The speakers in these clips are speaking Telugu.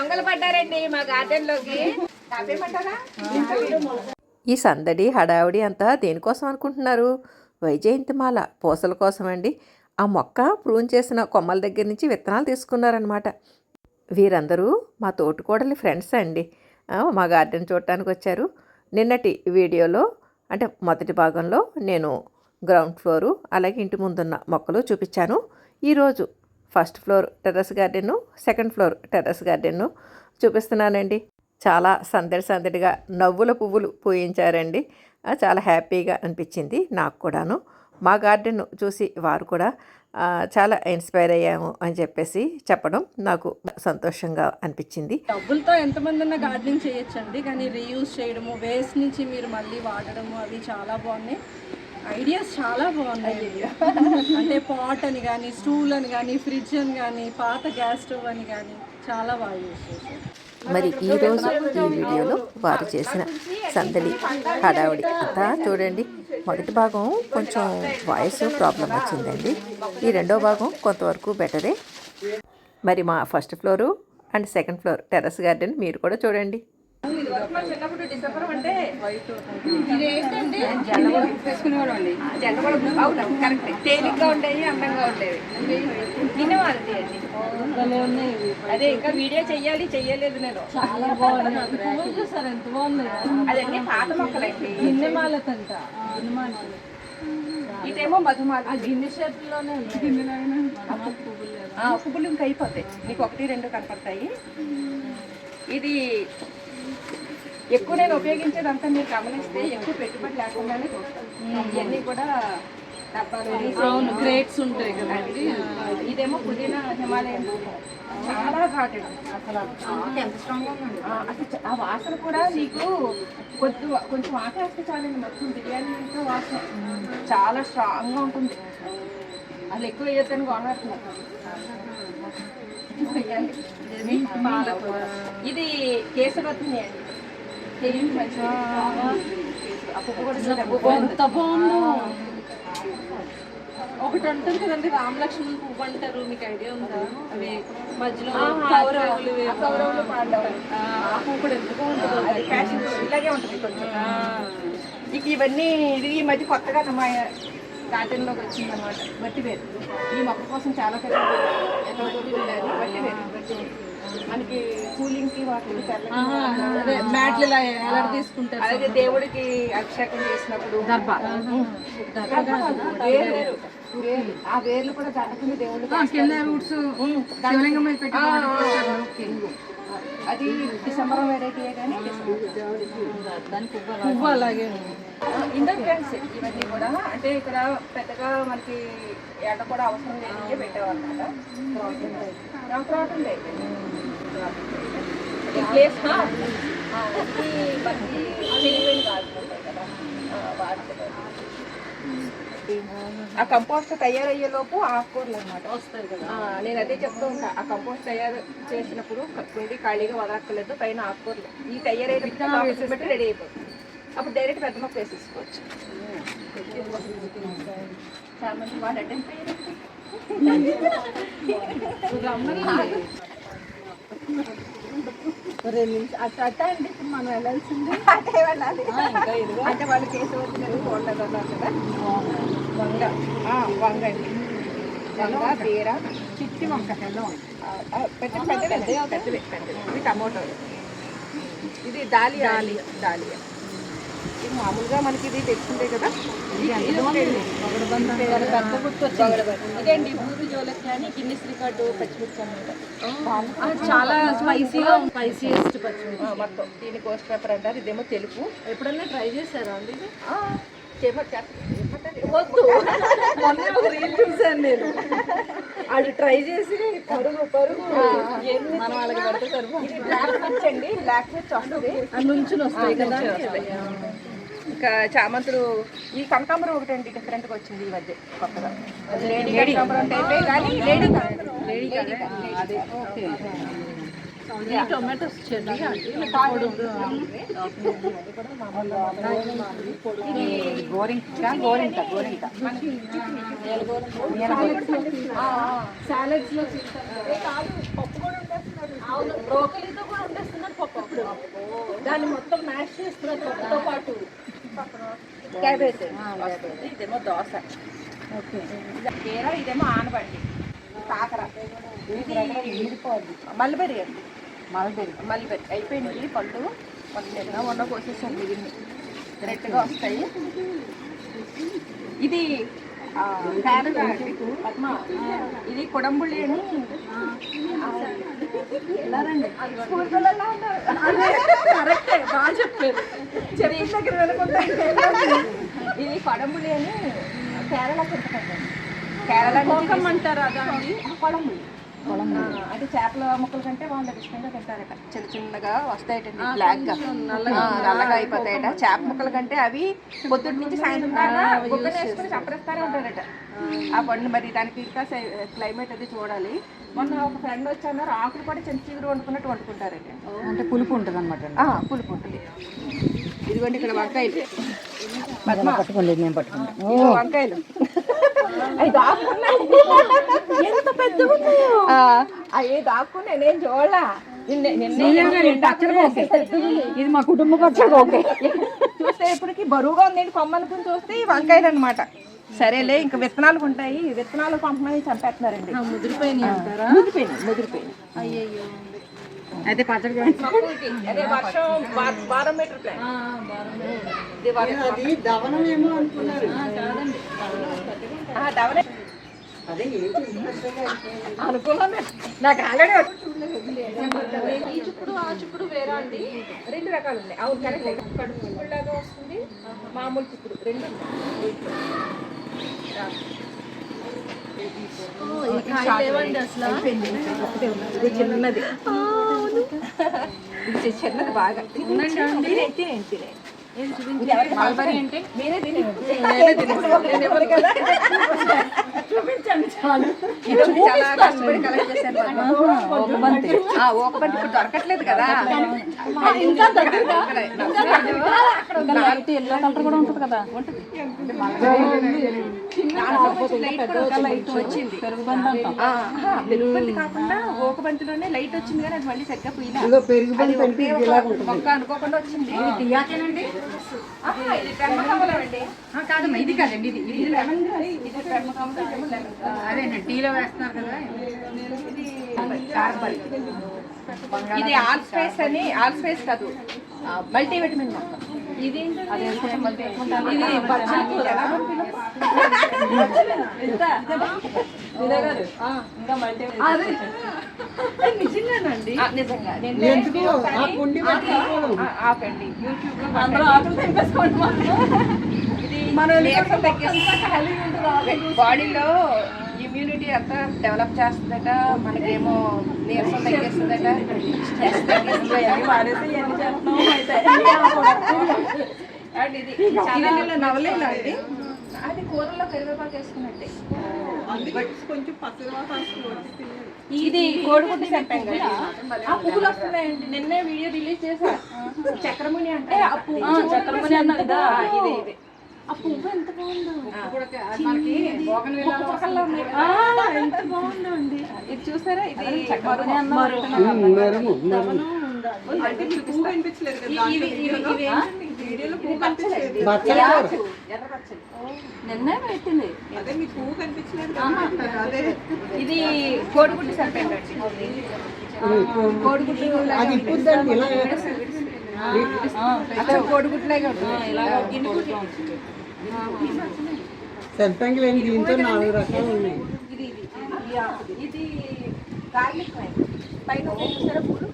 దొంగలు పడ్డారండి మా గార్డెన్లోకి. ఈ సందడి హడావిడి అంతా దేనికోసం అనుకుంటున్నారు? వైజయంతిమాల పూసల కోసం అండి ఆ మొక్క ప్రూన్ చేసిన కొమ్మల దగ్గర నుంచి విత్తనాలు తీసుకున్నారనమాట వీరందరూ మా తోటికోడలి ఫ్రెండ్స్ అండి. మా గార్డెన్ చూడటానికి వచ్చారు. నిన్నటి వీడియోలో అంటే మొదటి భాగంలో నేను గ్రౌండ్ ఫ్లోరు అలాగే ఇంటి ముందున్న మొక్కలు చూపించాను. ఈరోజు first floor terrace garden second floor terrace garden చూపిస్తున్నానండి. చాలా సందడి సందడిగా నవ్వుల పువ్వులు పూయించారండి. చాలా హ్యాపీగా అనిపించింది నాకు కూడాను. మా గార్డెన్ చూసి వారు కూడా చాలా ఇన్స్పైర్ అయ్యాము అని చెప్పేసి చెప్పడం నాకు సంతోషంగా అనిపించింది. డబ్బులతో ఎంతమంది అన్న గార్డెనింగ్ చేయొచ్చండి. కానీ రీయూజ్ చేయడము వేస్ట్ నుంచి మీరు మళ్ళీ వాడడము అవి చాలా బాగున్నాయి. ఐడియాస్ చాలా బాగున్నాయి. అంటే పాట్ అని కానీ స్టూల్ అని కానీ ఫ్రిడ్జ్ అని కానీ పాత గ్యాస్ స్టవ్ అని కానీ చాలా బాగా యూజ్ చేశారు. మరి ఈరోజు ఈ వీడియోలో వారు చేసిన సందడి హడావుడి. అంతా చూడండి. మొదటి భాగం కొంచెం వాయిస్ ప్రాబ్లం వచ్చిందండి. ఈ రెండో భాగం కొంతవరకు బెటరే మరి మా first floor and second floor terrace garden మీరు కూడా చూడండి. చిన్నప్పుడు డిసెంబర్ అంటే ఏంటంటే అండి కరెక్ట్ తేలిగ్గా ఉండేవి అందంగా ఉండేవి తినేవాళ్ళది అండి అదే ఇంకా వీడియో చెయ్యాలి చెయ్యలేదు నేను చాలా బాగుంది చూసారు ఎంత బాగుంది అదే పాత మొక్కలండి గిన్నెమాలతంట ఇదేమో మధుమాల గిన్నె షేప్లోనే పువ్వులు ఇంకా అయిపోతాయి. నీకు ఒకటి రెండు కనపడతాయి. ఇది ఎక్కువ నేను ఉపయోగించేదంతా మీరు గమనిస్తే ఎక్కువ పెట్టుబడి లేకుండానే చూస్తాను ఇవన్నీ కూడా అవును గ్రేట్స్ ఉంటాయి కదా. అది, ఇదేమో పుదీనా హిమాలయన్. చాలా ఘాటెడ్. అసలు ఎంత స్ట్రాంగ్ అసలు చ- ఆ వాసన కూడా నీకు కొద్ది కొంచెం ఆకేస్తే చాలండి మొత్తం బిర్యానీ వాసన. చాలా స్ట్రాంగ్గా ఉంటుంది. అసలు ఎక్కువ వేయొద్దని కొనడుతున్నారు ఇది కేసరత్ని అండి. ఎంత బాగుందో ఒకటి ఉంటుంది కదండి రామలక్ష్మణ్ పువ్వు అంటారు మీకు ఐడియా ఉందా? అవి మధ్యలో కౌరవులు ఆ కౌరవులు ఆ పువ్వు కూడా ఎంత బాగుంటుందో అది ఫ్యాషన్ ఇలాగే ఉంటుంది కొంచెం. ఇక ఇవన్నీ ఇది ఈ మధ్య కొత్తగా మా గార్డెన్లోకి వచ్చింది అనమాట వట్టి వేరు. ఈ మొక్క కోసం చాలా పెద్ద వట్టి వేరు వట్టి వేరు. మనకి కూలింగ్కి వాటికి తెల్లకి అదే మ్యాట్లు ఇలా ఎలా తీసుకుంటారు అలాగే దేవుడికి అభిషేకం చేసినప్పుడు దర్భ వేరు. ఆ వేర్లు కూడా దండకుని దేవుడికి కింద రూట్స్ శివలింగం మీద పెట్టి అది డిసెంబర్ వెరైటీ కానీ పువ్వు అలాగే. ఇండోర్ ప్లాంట్స్ ఇవన్నీ కూడా అంటే ఇక్కడ పెద్దగా మనకి ఎండ కూడా అవసరం లేనికే పెట్టేవాళ్ళు అనమాట ఉంది ఈ ప్లేస్ ఆ, కంపోస్ట్ తయారయ్యే లోపు ఆకుకూరలు అనమాట వస్తాయి కదా. ఆ, నేను అదే చెప్తూ ఉంటా. ఆ కంపోస్ట్ తయారు చేసినప్పుడు కుండి ఖాళీగా వదలక్కర్లేదు పైన ఆకుకూరలు. ఈ తయారైన పెట్టి రెడీ అయిపోతుంది. అప్పుడు డైరెక్ట్ పెద్ద మొక్క వేసేసుకోవచ్చు. చామంతి వాడంటే రెండు అట్ట అట్ట అండి ఇప్పుడు మనం వెళ్ళాల్సింది. అంటే వెళ్ళాలి అంటే వాళ్ళు చేసి వచ్చినది అన్నారు కదా. వంగ. వంగ వంగ బీర చిట్టి వంక. పెద్ద పెద్దవి పెద్దవి పెద్దవి ఇది టమోటోలు ఇది దాలియా. దాలియా. ఇది మామూలుగా మనకి ఇది తెచ్చుకుంటే కదా ఇది ఒకటండి. పెద్ద గుర్తు ఇదేంటి? బూరు జోలకి కానీ గిన్నిస్ రికార్డు పచ్చిమిర్చి అన్నమాట. చాలా స్పైసీగా స్పైసీయెస్ట్ పచ్చిమిర్చి ఆ, మొత్తం. దీని కోస్ట్ పేపర్ అంటారు. ఇదేమో తెలుపు. ఎప్పుడన్నా ట్రై చేశారా అండి. వద్దు. మొన్న ఒక రీల్ చూసాను నేను. అది ట్రై చేసి పరుగు పరుగు. మనం వాళ్ళకి పెడితే సరిపోతుంది బ్లాక్ మిర్చి అండి. బ్లాక్ మిర్చి వస్తుంది. నుంచుని వస్తాయి కదా. ఇంకా చామంతులు ఈ కనకాంబరం ఒకటండి డిఫరెంట్గా వచ్చింది ఈ మధ్య కొత్తగా. లేడీ కనకాంబరం టైపే కానీ లేడీ కనకాంబరం. లేడీ కనకాంబరం. ఈ టొమాటోస్ చెల్లి ఇది గోరింక గోరింక గోరింక సాలెడ్స్లో ఏ కాదు పప్పు కూడా ఉండేస్తున్నారు అవును బ్రోకలీతో కూడా వండేస్తున్నారు పప్పు అప్పుడు. దాన్ని మొత్తం మ్యాష్ చేస్తున్నారు పప్పుతో పాటు. క్యాబేజ్. ఇదేమో దోశ. కీర ఇదేమో ఆనబండి కాకర. మల్బెరి అండి. మల్బెరి మల్బెరి అయిపోయింది పళ్ళు. పళ్ళు ఉన్న కోసేసాను. మిగిలిన రెడ్గా వస్తాయి. ఇది ఇది కొడంబుళి అని ఉన్నారు. కరెక్టే బాగా చెప్పారు. దగ్గర వెనుకుంటా ఇది కొడంబులి అని కేరళ కేరళ కోకం అంటారా దాన్ని? కొడంబులి. అంటే చేపల ముక్కల కంటే వాళ్ళు ఇష్టంగా తింటారట. చిన్న చిన్నగా వస్తాయటండి బ్లాక్గా. నల్లగా అయిపోతాయట. చేప ముక్కల కంటే అవి పొద్దున్న నుంచి సాయంత్రం దాకా బుగ్గన వేసుకుని చప్పరిస్తారే ఉంటారట. ఆ. పండు మరి దానికి ఇంకా క్లైమేట్ అది చూడాలి. మొన్న ఒక ఫ్రెండ్ వచ్చి అన్నారు ఆకులు కూడా చిన్న చిగురు వండుకున్నట్టు వండుకుంటారట. అంటే పులుపు ఉంటుంది అనమాట పులుపు ఉంటుంది. ఇదిగోండి ఇక్కడ వంకాయలు. పద్మ. పట్టుకోలేదు నేను పట్టుకుంటా. ఇదిగో వంకాయలు. అవి దాక్కున్నాయి. ఎంత పెద్దగా ఉన్నాయో. అవి దాక్కున్నాయి నేను చూడలా. నిన్నే- నిన్నే ఇది మా కుటుంబ పచ్చడి ఓకే చూస్తే ఇప్పటికి బరువుగా ఉంది. కొమ్మ అనుకుని చూస్తే ఈ వంకాయలు అనమాట సరేలే ఇంకా విత్తనాలు ఉంటాయి. విత్తనాలు పంపమని చంపేస్తున్నారండి. ముదిరిపోయినాయి అంటారా? ముదిరిపోయినాయి ముదిరిపోయినాయి. అయ్యయ్యో. అయితే పచ్చడి అది దవనమేమో అనుకున్నారు అనుకున్నాను నాకు ఆల్రెడీ ఈ చుప్పుడు ఆ చుప్పుడు వేరా అండి? రెండు రకాలు ఉన్నాయి. అవును కరెక్ట్. కడుపు చిక్కుడులాగా వస్తుంది మామూలు చిక్కుడు రెండు ఇది చిన్నది ఇది చిన్నది బాగా మల్బరీ అంటే మీరే తినే చూపించండి చాలు ఓకబంతి ఓకబంతి ఇప్పుడు దొరకట్లేదు కదా ఇంకా ఎల్లో కలర్ కూడా ఉంటుంది కదా లైట్ కాకుండా ఓకబంతిలోనే లైట్ వచ్చింది కానీ అది మళ్ళీ సరిగ్గా పోయినా మొక్క అనుకోకుండా వచ్చింది. ఇది కాదమ్మా కాదండి ఇది ఇది లెమన్ ఇది. అదేనండి టీలో వేస్తున్నారు కదా. ఇది కార్బల్ ఇది ఆల్ స్పేస్ అని ఆల్ స్పేస్ కాదు. మల్టీవిటమిన్ మొక్క. నిజంగానండి నిజంగా ఆపండి యూట్యూబ్లో అందరూ ఆకులు తెంపేసుకోండి మనం బాడీలో ఇమ్యూనిటీ అంతా డెవలప్ చేస్తుందట మనకేమో నీరసం తగ్గిస్తుందట. స్ట్రెస్ తగ్గిస్తుందట వాడేసి ఎన్ని చేస్తున్నాం అయితే అండ్ ఇది చాలా నవలేలా అండి? అది కూరలో కరివేపాకు వేసుకున్నట్టే. ఇది కోడిగుడ్డు చెప్పాం కదా? ఆ పువ్వులు వస్తున్నాయండి. నిన్నే వీడియో రిలీజ్ చేశా. చక్రముని అంటే ఆ పువ్వు చక్రముని అన్నారు కదా. ఇది ఇది. ఆ పువ్వు ఎంత బాగుందో. కదా. ఎంత అండి. ఇది చూసారా? ఇది అంటే చూపిస్తా. ఇవి- ఇవి- ఇవి- ఇవి ఏంటండి? ఇది. నిన్నే పెట్టింది. కోడిగుడ్డు సరిపోయింది కోడిగుడ్డు అది ఇప్పుద్దండి ఇలా ఉంటుంది. సర్పంగి లేని దీంతో నాలుగు రకాలు ఉన్నాయి. ఇది ఇది ఇది గార్లిక్ పైన ఉంది చూసారా పూలు?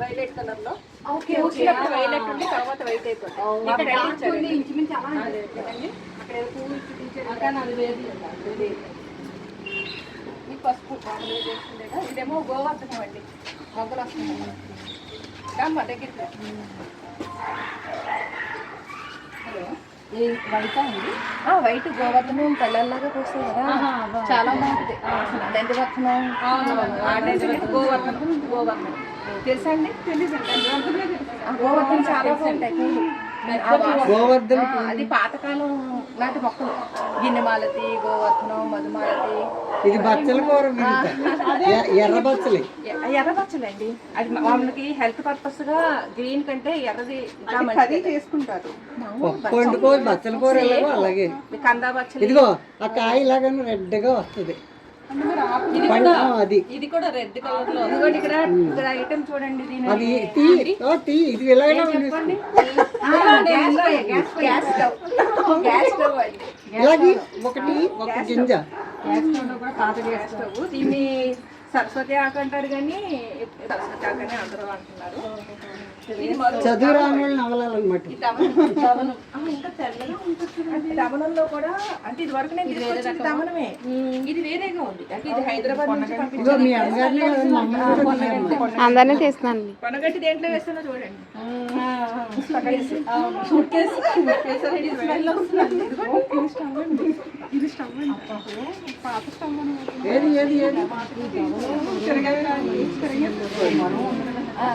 వైలెట్ కలర్లో పూసినప్పుడు వైలెట్ ఉండి తర్వాత వైట్ అయిపోతుంది మా కదండి? అక్కడ ఈ పసుపు మామూలుగా చేసుకునేదా? ఇదేమో గోవర్ధనం అండి. మొగ్గలు వస్తున్నాయి రామ్మ దగ్గరికి రా. ఆ, వైట్ గోవర్ధనం పల్లెల్లాగా పోస్తాయి కదా. చాలా బాగుంటుంది. దండివర్ధనం గోవర్ధనం. గోవర్ధనం. తెలుసా అండి? తెలీదు. గోవర్ధనం చాలా బాగుంటాయి. గోవర్ధన అది పాతకాలం నాటి మొక్కలు. గిన్నెమాలతి గోవర్ధనం మధుమాలతి. ఇది బచ్చల కూర ఎర్ర బచ్చలి. ఎ- ఎర్రబచ్చలండి అది మా- మనకి హెల్త్ పర్పస్గా గ్రీన్ కంటే ఎర్రది ఇంకా మంచిది. చేసుకుంటారు. వండుకో బచ్చల కూర. అలాగే. కందా బచ్చలి. ఇదిగో ఆ కాయ ఇలాగను రెడ్గా వస్తుంది. అది. ఇది కూడా రెడ్ కలర్లో ఇక్కడ ఇక్కడ ఐటమ్ చూడండి దీని అది తీ ఓ తీ ఇది ఇలాగే ఉంది. Gas stove gas stove. అండి. ఇలాగే ఒకటి ఒక గింజ. గ్యాస్ స్టవ్లో కూడా పాత గ్యాస్ స్టవ్. దీన్ని సరస్వతి ఆకు అంటారు కానీ సరస్వతి ఆకు అని అందరూ అంటున్నారు. చదువు రాని వాళ్ళు నవలాలన్నమాట. దమనంలో కూడా అంటే ఇది వరకు నేను తీసుకొచ్చింది దమనమే ఇది వేరేగా ఉంది. అంటే ఇది హైదరాబాద్. అందరినీ తీస్తున్నాను. కొనగట్టి దేంట్లో వేస్తున్నా చూడండి. Suitcase suitcase ready smell వస్తుంది. ఇది స్టవ్ పాత స్టవ్ ఏది ఏది? ఏది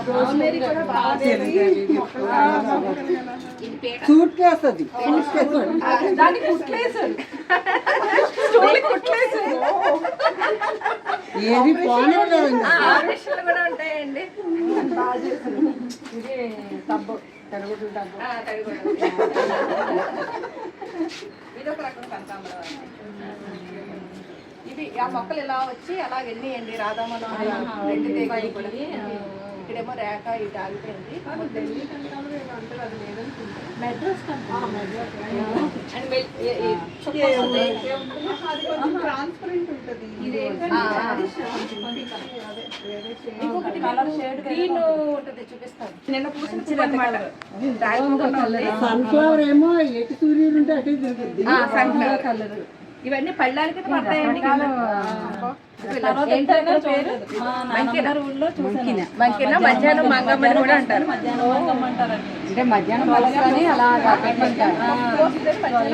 రోజ్మేరీ కూడా బాగా సూట్ కేస్ అది సూట్ కేస్ దాన్ని కుట్లేసారు స్టోరీ కుట్లేసారు ఏది ఆర్టిస్టులు కూడా ఉంటాయండి ఇది డబ్బు తడిగుడ్డ. ఇది ఒక రకం కనకాంబరం. ఇవి ఆ మొక్కలు ఇలా వచ్చి అలా వెళ్ళియండి రాధామలం రెండు. ఇక్కడేమో రేఖ ఇటు ఆగిపోయింది మెడ్రాస్. ట్రాన్స్పరెంట్ ఉంటుంది. ఇంకొకటి కలర్ షేడ్ గ్రీన్ ఉంటుంది. చూపిస్తాను. నిన్న పూసిన. సన్ఫ్లవర్ ఏమో ఎటు సూర్యుడు ఉంటే అటు కలర్ ఇవన్నీ పళ్ళాలకి పడతాయండి మధ్యాహ్నం మంగమ్మని కూడా అంటారు. అంటే మధ్యాహ్నం వలసని అలా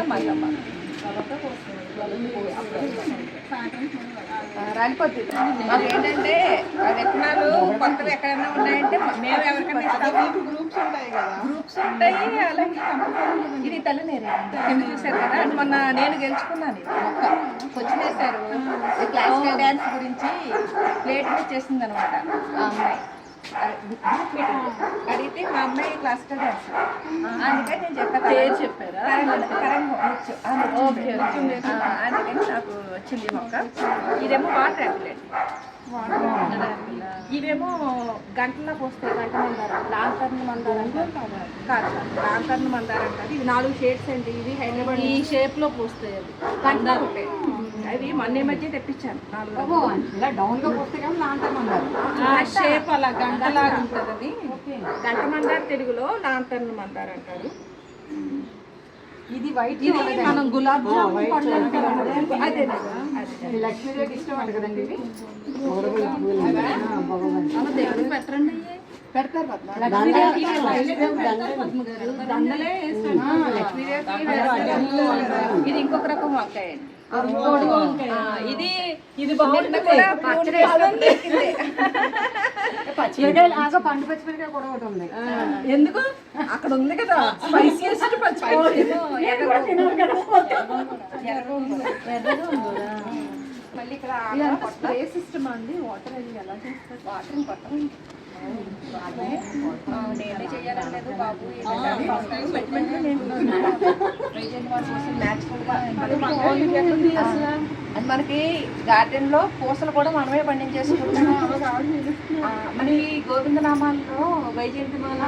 మధ్యాహ్నం రాలిపోతుంది మాకు ఏంటంటే ఆ విత్తనాలు కొత్తవి ఎక్కడైనా ఉన్నాయంటే మేము ఎవరికైనా ఇస్తాము గ్రూప్స్ ఉంటాయి కదా. గ్రూప్స్ ఉంటాయి అలాగే ఇది కింద చూశారు కదా? అంటే మొన్న నేను గెలుచుకున్నాను మొక్క. ఈ క్లాసికల్ డ్యాన్స్ గురించి ప్లేట్ మీద చేసింది అనమాట ఆ అమ్మాయి. గ్రూప్ మీటింగ్ అడిగితే మా అమ్మాయి క్లాసికల్ అందుకని నేను చెప్పాను పేరు చెప్పారా? అందుకని నాకు వచ్చింది మొక్క. ఇదేమో వాటర్ యాపిలెట్ ఇవేమో గంటల్లో పోస్తాయి గంట మందారం. లాంతర్న్ మందారం కాదు కాదు లాంతర్న్ మందారం కాదు ఇవి నాలుగు షేడ్స్ అండి. ఇవి హైదరాబాద్ ఈ షేప్లో పూస్తాయి అది గంటలో అవి మొన్న మధ్య తెప్పించాను. షేప్ అలా గంటలాగా ఉంటుంది అది. గంట మందారం తెలుగులో లాంతర్న్ మందారం అంటారు. ఇది వైట్ ఇది మనం గులాబ్ జామున్ పండ్లు అంటాం కదా. అదే ఇది లక్ష్మీదేవికి ఇష్టం అంట కదండి ఇవి భగవంతుడు. అలా దేవుడికి పెట్టరండి ఇవి. పెడతారు పద్మ. లక్ష్మీదేవికి దండలే వేస్తాను. ఇది ఇంకొక రకం వంకాయ అండి. ఇది ఇది ఆగా పండు పచ్చిమిరకాయ కూడా ఒకటి ఉంది. ఎందుకు? అక్కడ ఉంది కదా. స్పైసియస్ట్ పచ్చిమిరకాయ మళ్ళీ ఇక్కడ సిస్టమ్ అండి? వాటర్ అది ఎలా చేస్తారు? వాటర్ కొట్టం. నేనే బాబు అది మనకి గార్డెన్లో పూసలు కూడా మనమే పండించేసుకుంటాం ఆ, మనకి గోవిందనామాల్లో వైజయంతిమాల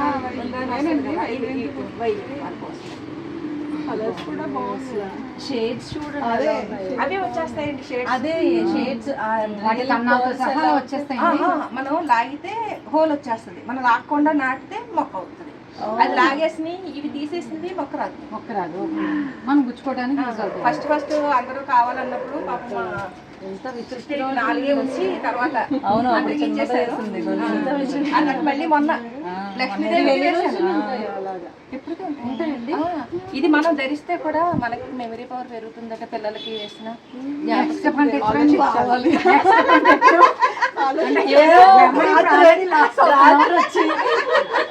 వైజయంతిమాల కోసం షేడ్స్ చూడండి. అవి వచ్చేస్తాయండి షేడ్స్ అదే మనం లాగితే హోల్ వచ్చేస్తుంది. మనం లాగకుండా నాటితే మొక్క అవుతుంది. అది లాగేసి ఇవి తీసేసింది మొక్క రాదు మొక్క రాదు మనం గుచ్చుకోవడానికి ఫస్ట్ ఫస్ట్ అందరూ కావాలన్నప్పుడు పాపం ఎంత నాలుగే తర్వాత అవును, అందరికి ఇచ్చేసారు చిన్నదే అన్నట్టు మళ్ళీ మొన్న లక్ష్మీదేవి ఎప్పటికీ ఉంటాయండి. ఇది మనం ధరిస్తే కూడా మనకి మెమరీ పవర్ పెరుగుతుందట పిల్లలకి వేసిన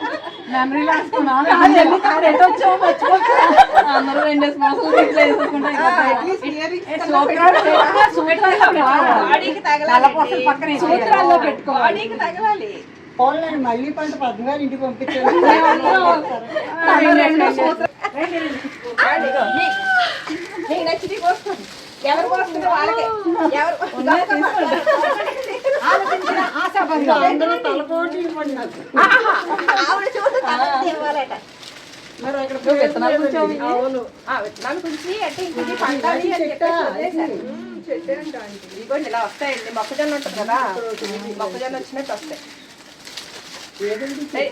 మెమరీ అందరూ రెండు మాసాలు ఇట్లా వేసుకుంటా బాడీకి తగలాలి. సూత్రాల్లో పెట్టుకోవాలి తగలాలి. మళ్ళీ పంట పద్మగారు ఇంటికి పంపించారు. నీకు నచ్చింది కోసుకోండి ఎవరు ఎవరు అందరూ తలపోటీ ఇవ్వండి నాకు. ఆవిడ చూస్తే తల తిరగాలట మరి అక్కడ అవును. ఆ విత్తనాలు గురించి అంటే ఇంటికి పండాలి అని చెప్పేసి వదిలేశారు. ఇదిగోండి ఇలా వస్తాయండి. మొక్కజొన్న ఉంటుంది కదా. మొక్కజొన్న వచ్చినట్టు వస్తాయి. ఏయ్,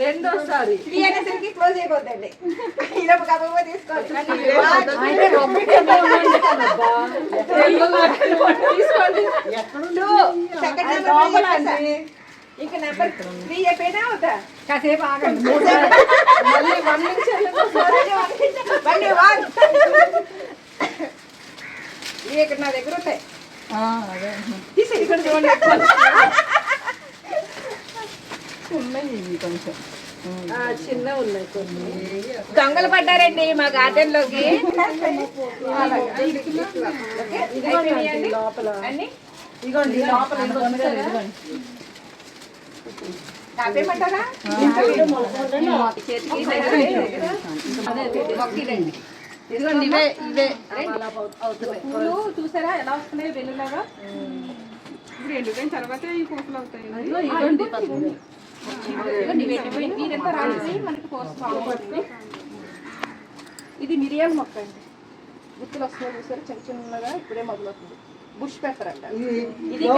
రెండోసారి. త్రీ అనేసరికి క్లోజ్ అయిపోద్దండి. ఇలా తీసుకోవాలి. నెంబర్ చెప్పేసా? ఇంకా నెంబర్ త్రీ చెప్పేనా అవుతా కాసేపు ఆగండి. మళ్ళీ వన్ నుంచి మళ్ళీ వన్ ఇవి ఇక్కడ నా దగ్గర ఉంటాయి. తీసి ఇక్కడ చూడండి. ఉన్నాయి ఇవి కొంచెం చిన్న ఉన్నాయి కొన్ని. దొంగలు పడ్డారండి మా గార్డెన్లోకి. ఇదిగోండి లోపల అన్ని ఇదిగోండి లోపల ఇదిగోండి. ఇదిగోండి కాపేయమంటారా చేతికి మొక్కిడండి ఇదిగోండి ఇవే ఇవే. అలా అవుతున్నాయి పూలు చూసారా? ఎలా వస్తున్నాయి వెన్నులాగా? ఇదిగో ఇదిగోండి పద్ధతి. ఇదిగోండి వెండిపోయి మీరెంత రాసి మనకి పోస్తుంది ఇది మిరియాల మొక్క అండి. గుత్తులు వస్తున్నాయి చూసారా చిన్న చిన్నగా ఇప్పుడే మొదలవుతుంది. బుష్ పెప్పర్ అంట. ఇది?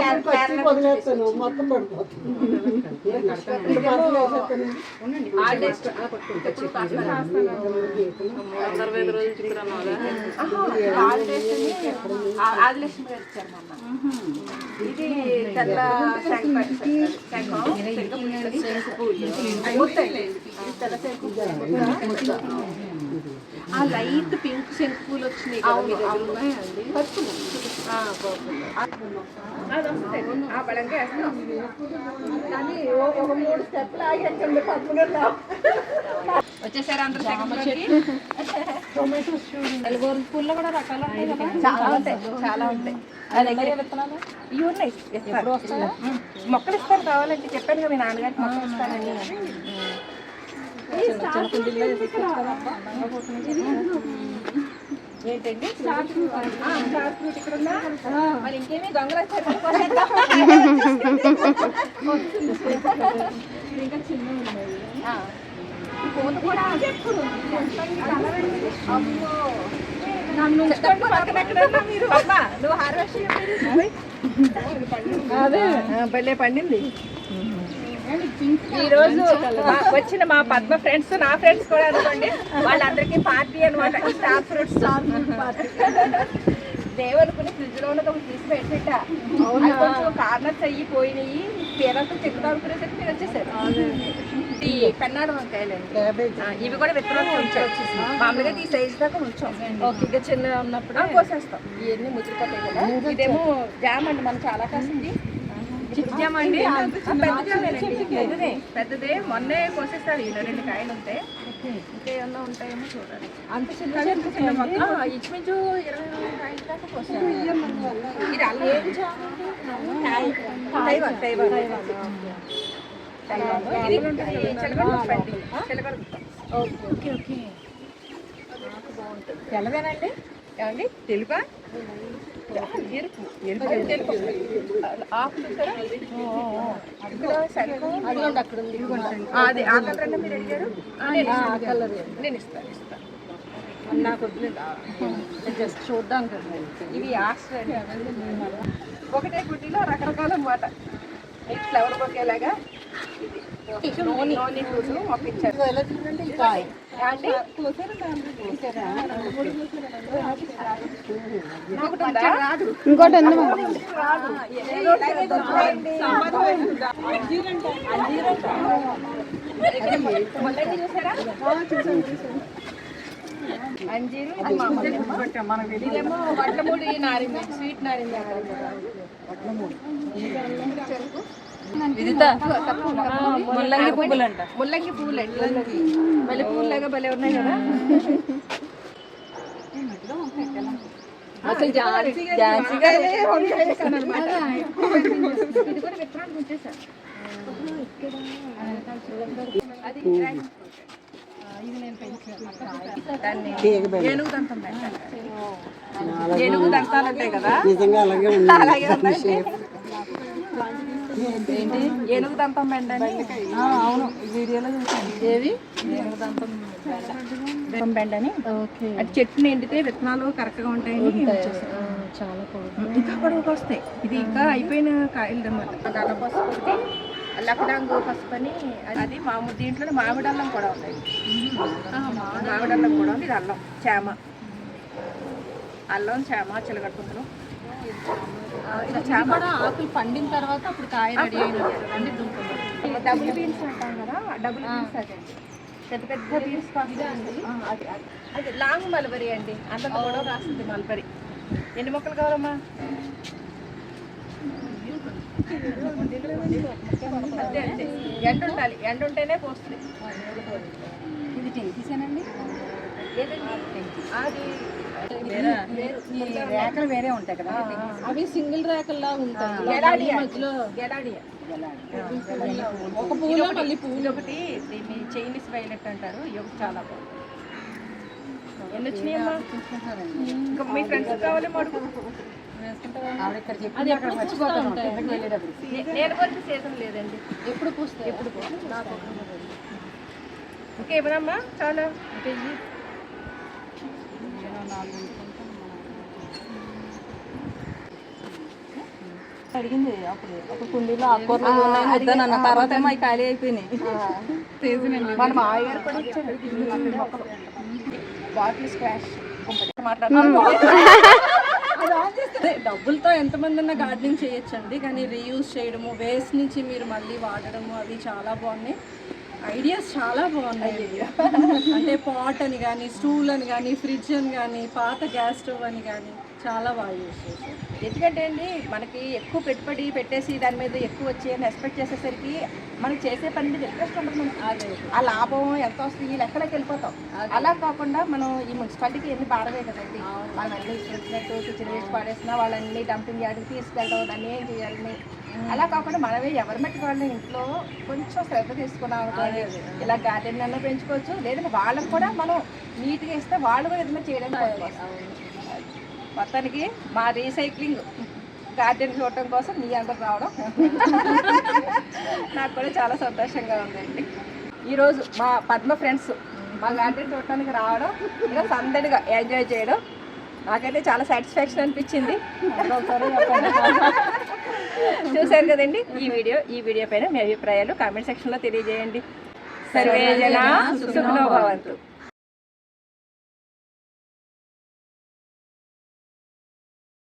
ఆదిలక్ష్మి గారు ఇచ్చారు మొన్న తెల్ల శంఖ శంఖం పూలు. తెల్ల శంఖ. ఆ లైట్ పింక్ శంఖ పూలు వచ్చినాయి కదా మీ దగ్గర పసుపు అది వస్తుంది ఆ బలంగా వేస్తాం. కానీ ఓ- ఒక మూడు స్టెప్లు ఆగేటండి పప్పులో వచ్చేసారు అందరు నలుగురు పూల్లో కూడా రకాలు ఉంటాయి కదా? చాలా ఉంటాయి చాలా ఉంటాయి. ఇవి ఉన్నాయి. ఇస్తారు. ఉమ్. మొక్కలు ఇస్తాను కావాలంటే చెప్పాను కదా మీ నాన్నగారికి మొక్కలు ఇస్తానని. ఏంటండి? స్టార్ ఫ్రూట్ ఇక్కడ ఉందా? మరి ఇంకేమి దొంగలు వచ్చారు ఇంకా చిన్న ఉన్నాయి పూత కూడా అమ్మో. నన్ను ఉంచుకోండి పక్కన ఎక్కడన్నా మీరు. అమ్మా నువ్వు హార్వెస్ట్ అదే. భలే పండింది. ఈ రోజు మా- వచ్చిన మా పద్మ ఫ్రెండ్స్ నా ఫ్రెండ్స్ కూడా అనుకోండి వాళ్ళందరికీ పార్టీ అనమాట star fruit star fruit party. దేవనుకుని ఫ్రిడ్జ్లో ఉన్నది ఒకటి తీసి పెట్టిట కొంచెం కార్నర్స్ అయ్యి పోయినాయి. పేరంతా చెక్కుతా అనుకునేసరికి మీరు వచ్చేసారు. ఈ పెన్నాడు వంకాయలండి. ఆ, ఇవి కూడా విత్తనాలు ఉంచాం మామూలుగా ఈ సైజ్ దాకా ఉంచాం. ఇంకా చిన్న ఉన్నప్పుడు కోసేస్తాం. ఇవన్నీ ముదిరిపోతాయి కదా. ఇదేమో జామ్ అండి. మనం చాలా కాసింది. అండి. పెద్దదే. పెద్దదే. మొన్నే కోసేస్తారు ఈ రెండు కాయలు ఉంటాయి ఇంకేమన్నా ఉంటాయేమో చూడాలి. అంత చిన్న మొక్క ఇరవై కాయల దాకా ఇది అలా తైవాన్ తైవాన్. ఓకే ఓకే తెల్లదేనండి ఏమండి? తెలుపా? ఎరుపు ఎరుపు ఇక్కడ అక్కడ ఆ, కలర్ అంటే మీరు అడిగారు నేను ఇస్తాను. ఇస్తాను నాకు వద్దులేదు జస్ట్ చూడడానికి ఇవి ఆస్ట్రేలియా ఒకటే గుడ్డిలో రకరకాల మాట ఫ్లవర్ బొకేలాగా ఇంకోటి ఉంది అంజీరు ఇది మామూలు ఇదేమో వడ్లమూడి నారింజ స్వీట్ నారింజ. చెరుకు. ముల్లంగి పువ్వులు అంట ముల్లంగి పువ్వులు ఎట్లా మళ్ళీ పువ్వులాగా భలే ఉన్నాయి కదా. అసలు ఝాన్సీ ఝాన్సీగా వంకాయ వేసాను అనమాట ఇది కూడా విత్తనాలు ఉంచేసా అది ఇది నేను పెంచాను దాన్ని ఏనుగు దంతం పెట్టాను ఏనుగు దంతాలు ఉంటాయి కదా. నిజంగా అలాగే ఉంది. అలాగే ఏంటి? ఏనుగు దంతం బెండ అవును. వీడియోలో చూసాను ఏవి? ఏనుగు దంతం దంతం బెండ అని. ఓకే. అది చెట్టుని ఎండితే విత్తనాలు కరెక్ట్గా ఉంటాయని చాలా ఇంకా పొడవుకు వస్తాయి. ఇది ఇంకా అయిపోయిన కాయలు అనమాట నల్ల పసుపు ఒకటి లక్కడాంగు పసుపు అని అది మామూలు దీంట్లో మామిడి అల్లం కూడా ఉన్నాయి మామిడి అల్లం కూడా ఉంది ఇది అల్లం చామ. అల్లం చామ చిలగట్టుకుంటాం ఇది కూడా ఆకులు పండిన తర్వాత అప్పుడు కాయ రెడీ అయినది డబుల్ బీన్స్ అంటాం కదా డబుల్ బీన్స్ అదే. పెద్ద పెద్ద బీన్స్ కాదు అది అది. అది లాంగ్ మల్బరీ అండి. అంత కూడా రాస్తుంది మల్బరీ. ఎన్ని మొక్కలు కావాలమ్మా? అంతే అంతే ఎండ ఉండాలి. ఎండ ఉంటేనే పోస్తుంది. ఇది టెంకిసేనండి ఏదండి? అది రేఖలు వేరే ఉంటాయి కదా. అవి సింగిల్ రేకల్లా ఉంటాయి. గెలాడియా మధ్యలో గెలాడియా. ఒక పువ్వులో మళ్ళీ పువ్వు ఇది ఒకటి దీన్ని చైనీస్ వైలెట్ అంటారు. ఒకటి చాలా బాగుంది. ఎన్ని వచ్చినాయమ్మా ఇంకా మీ ఫ్రెండ్స్ కావాలి మడుగు అది ఎప్పుడు పూస్తూ ఉంటాయి? నేను వరకు సీజన్ లేదండి. ఎప్పుడు పూస్తాయి? ఎప్పుడు ఇంకేమనమ్మా చాలా. అడిగింది అప్పుడు ఒక కుండీలో ఆకుకూరలు ఉన్నాయి వద్దనన్న తర్వాత ఏమో అవి ఖాళీ అయిపోయినాయి. మన మామయ్య కూడా బాటిల్ స్క్వాష్. డబ్బులతో ఎంతమంది అన్న గార్డెనింగ్ చేయొచ్చండి. కానీ రీయూజ్ చేయడము వేస్ట్ నుంచి మీరు మళ్ళీ వాడడము అవి చాలా బాగున్నాయి. ఐడియాస్ చాలా బాగున్నాయి. అంటే పాట్ అని కానీ స్టూల్ అని కానీ ఫ్రిడ్జ్ అని కానీ పాత గ్యాస్ స్టవ్ అని కానీ చాలా బాగా యూజ్ చేశారు. ఎందుకంటే అండి మనకి ఎక్కువ పెట్టుబడి పెట్టేసి దాని మీద ఎక్కువ వచ్చి ఎక్స్పెక్ట్ చేసేసరికి మనకి చేసే పని మీద ఇంట్రెస్ట్ ఉండదు ఆ లాభం ఎంత వస్తుంది ఈ లెక్కలోకి వెళ్ళిపోతాం. అలా కాకుండా మనం ఈ మున్సిపాలిటీకి ఎన్ని పాడవే కదండి. మనం అన్ని ఇచ్చినట్టు కిచెన్ వేస్ట్ పాడేసినా వాళ్ళన్ని డంపింగ్ యార్డ్కి తీసుకెళ్ళడం దాన్ని ఏం చేయాలని. అలా కాకుండా మనమే ఎవరి మట్టి వాళ్ళ ఇంట్లో కొంచెం శ్రద్ధ తీసుకున్నాం ఇలా గార్డెన్ అన్న పెంచుకోవచ్చు లేదంటే వాళ్ళకి కూడా మనం నీట్గా ఇస్తే వాళ్ళు కూడా ఏదైనా చేయడానికి పనికొస్తారు. మొత్తానికి మా రీసైక్లింగ్ గార్డెన్ చూడటం కోసం మీ అందరు రావడం. నాకు కూడా చాలా సంతోషంగా ఉందండి. ఈరోజు మా పద్మ ఫ్రెండ్స్ మా గార్డెన్ చూడటానికి రావడం ఇలా సందడిగా ఎంజాయ్ చేయడం నాకైతే చాలా సాటిస్ఫాక్షన్ అనిపించింది. చూశారు కదండి ఈ వీడియో ఈ వీడియో పైన మీ అభిప్రాయాలు కామెంట్ సెక్షన్లో తెలియజేయండి. సర్వేజన సుఖనో భవంతు.